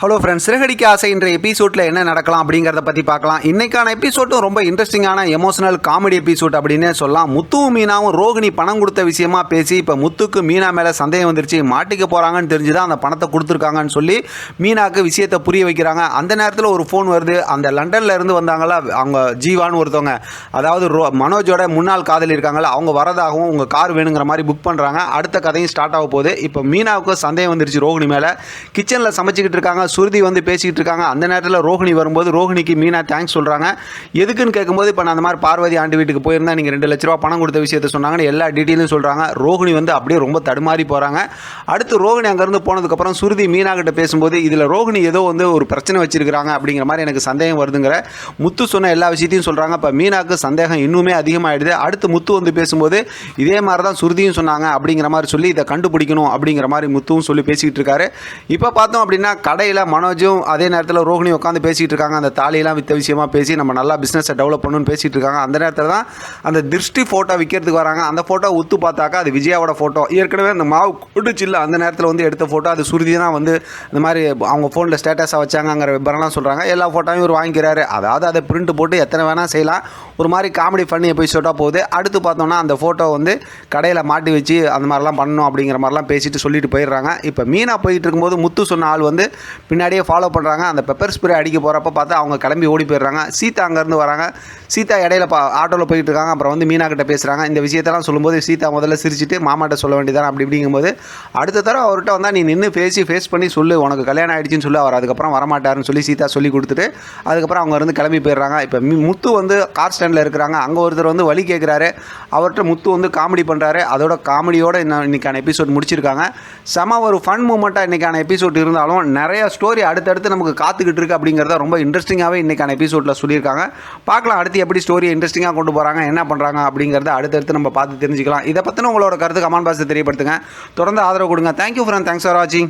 Hello friends Siragadikka ஆசை என்ற எபிசோடில் என்ன நடக்கலாம் அப்படிங்கிறத பற்றி பார்க்கலாம். இன்றைக்கான எபிசோட்டும் ரொம்ப இன்ட்ரெஸ்டிங்கான எமோஷனல் காமெடி எபிசோட் அப்படின்னே சொல்லலாம். முத்துவும் மீனாவும் ரோகிணி பணம் கொடுத்த விஷயமா பேசி இப்போ முத்துக்கு மீனா மேலே சந்தேகம் வந்துருச்சு. மாட்டிக்க போகிறாங்கன்னு தெரிஞ்சு தான் அந்த பணத்தை கொடுத்துருக்காங்கன்னு சொல்லி மீனாக்கு விஷயத்தை புரிய வைக்கிறாங்க. அந்த நேரத்தில் ஒரு ஃபோன் வருது. அந்த லண்டனில் இருந்து வந்தாங்களா அவங்க ஜீவான்னு ஒருத்தவங்க. அதாவது ரோ மனோஜோட முன்னாள் காதலி இருக்காங்களா அவங்க வரதாகவும் உங்கள் கார் வேணுங்கிற மாதிரி புக் பண்ணுறாங்க அடுத்த கதையும் ஸ்டார்ட் ஆக போகுது. இப்போ மீனாவுக்கு சந்தேகம் வந்துருச்சு ரோகிணி மேலே. கிச்சனில் சமைச்சிக்கிட்டு இருக்காங்க. சுருதி வந்து பேசிக்கிட்டு இருக்காங்க. அந்த நேரத்தில் ரோகிணி வரும்போது ரோகிணிக்கு மீனா தேங்க்ஸ் சொல்கிறாங்க எதுக்குன்னு கேட்கும்போது இப்போ நான் அந்த மாதிரி பார்வதி ஆண்டு வீட்டுக்கு போயிருந்தா நீங்கள் ரெண்டு லட்ச ரூபா பணம் கொடுத்த விஷயத்த சொன்னாங்கன்னு எல்லா டீட்டெயிலும் சொல்கிறாங்க ரோஹிணி வந்து அப்படியே ரொம்ப தடுமாறி போகிறாங்க அடுத்து ரோகிணி அங்கேருந்து போனதுக்கப்புறம் சுருதி மீனா கிட்ட பேசும்போது இதில் ரோகிணி ஏதோ வந்து ஒரு பிரச்சனை வச்சிருக்கிறாங்க அப்படிங்கிற மாதிரி எனக்கு சந்தேகம் வருதுங்கிற முத்து சொன்ன எல்லா விஷயத்தையும் சொல்கிறாங்க இப்போ மீனாக்கு சந்தேகம் இன்னுமே அதிகமாகிடுது அடுத்து முத்து வந்து பேசும்போது இதே மாதிரி தான் சுருதியும் சொன்னாங்க அப்படிங்கிற மாதிரி சொல்லி இதை கண்டுபிடிக்கணும் அப்படிங்கிற மாதிரி முத்துவும் சொல்லி பேசிக்கிட்டு இருக்காரு. இப்போ பார்த்தோம் அப்படின்னா கடையில் மனோஜும் அதே நேரத்தில் ரோஹினி உட்காந்து பேசிகிட்டு இருக்காங்க. அந்த தாலியெல்லாம் வித்த விஷயமா பேசி நம்ம நல்லா பிஸ்னஸை டெவலப் பண்ணணும்னு பேசிகிட்டு இருக்காங்க. அந்த நேரத்தில் தான் அந்த திருஷ்டி ஃபோட்டோ விற்கிறதுக்கு வராங்க. அந்த ஃபோட்டோ உத்து பார்த்தாக்கா அது விஜயாவோட ஃபோட்டோ ஏற்கனவே அந்த மாவு குடிச்சு இல்லை அந்த நேரத்தில் வந்து எடுத்த ஃபோட்டோ அது சுருதி தான் வந்து இந்த மாதிரி அவங்க ஃபோனில் ஸ்டேட்டஸாக வச்சாங்கங்கிற விபரம்லாம் சொல்கிறாங்க எல்லா ஃபோட்டோவையும் இவர் வாங்கிக்கிறாரு. அதாவது அதை பிரிண்ட் போட்டு எத்தனை வேணால் செய்யலாம். ஒரு மாதிரி காமெடி ஃபன்னி எபிசோடாக போகுது. அடுத்து பார்த்தோம்னா அந்த ஃபோட்டோ வந்து கடையில் மாட்டி வச்சு அந்த மாதிரிலாம் பண்ணணும் அப்படிங்கிற மாதிரிலாம் பேசிட்டு சொல்லிட்டு போயிடுறாங்க. இப்போ மீனா போயிட்டு இருக்கும்போது முத்து சொன்ன ஆள் வந்து பின்னாடியே ஃபாலோ பண்ணுறாங்க அந்த பெப்பர் ஸ்ப்ரே அடிக்க போகிறப்ப பார்த்தா அவங்க கிளம்பி ஓடி போயிடுறாங்க. சீதா அங்கேருந்து வராங்க. சீதா இடையில பா ஆட்டோவில் போயிட்டு இருக்காங்க. அப்புறம் வந்து மீனா கிட்ட பேசுகிறாங்க இந்த விஷயத்தெல்லாம் சொல்லும்போது சீதா முதல்ல சிரிச்சிட்டு மாமாட்ட சொல்ல வேண்டியதான் அப்படி இப்படிங்கும்போது அடுத்த தடவை அவர்கிட்ட வந்தால் நீ நின்று பேசி ஃபேஸ் பண்ணி சொல்லு. உனக்கு கல்யாணம் ஆயிடுச்சுன்னு சொல்லி. அவர் அதுக்கப்புறம் வரமாட்டாருன்னு சொல்லி சீதா சொல்லி கொடுத்துட்டு அதுக்கப்புறம் அவங்க இருந்து கிளம்பி போயிடுறாங்க. இப்போ முத்து வந்து கார் ஸ்டாண்டில் இருக்கிறாங்க. அங்கே ஒருத்தர் வந்து வழி கேட்குறாரு அவர்கிட்ட முத்து வந்து காமெடி பண்ணுறாரு அதோட காமெடியோட இன்னும் இன்னைக்கான எபிசோட் முடிச்சிருக்காங்க. செம ஒரு ஃபன் மூமெண்ட்டாக இன்றைக்கான எபிசோட் இருந்தாலும் நிறைய ஸ்டோரி அடுத்தடுத்து நமக்கு காத்துக்கிட்டு இருக்கு அப்படிங்கிறத ரொம்ப இன்ட்ரெஸ்டிங்காகவே இன்றைக்கான எபிசோடில் சொல்லியிருக்காங்க. பார்க்கலாம் அடுத்து எப்படி ஸ்டோரி இன்ட்ரெஸ்டிங்காக கொண்டு போகிறாங்க என்ன பண்ணுறாங்க அப்படிங்கிறத அடுத்தடுத்து நம்ம பார்த்து தெரிஞ்சுக்கலாம். இதை பற்றின உங்களோட கருத்து கமெண்ட் பாக்ஸில் தெரியப்படுத்துங்க. தொடர்ந்து ஆதரவு கொடுங்க. தேங்க்யூ ஃப்ரெண்ட் தேங்க்ஸ் ஃபார் வாட்சிங்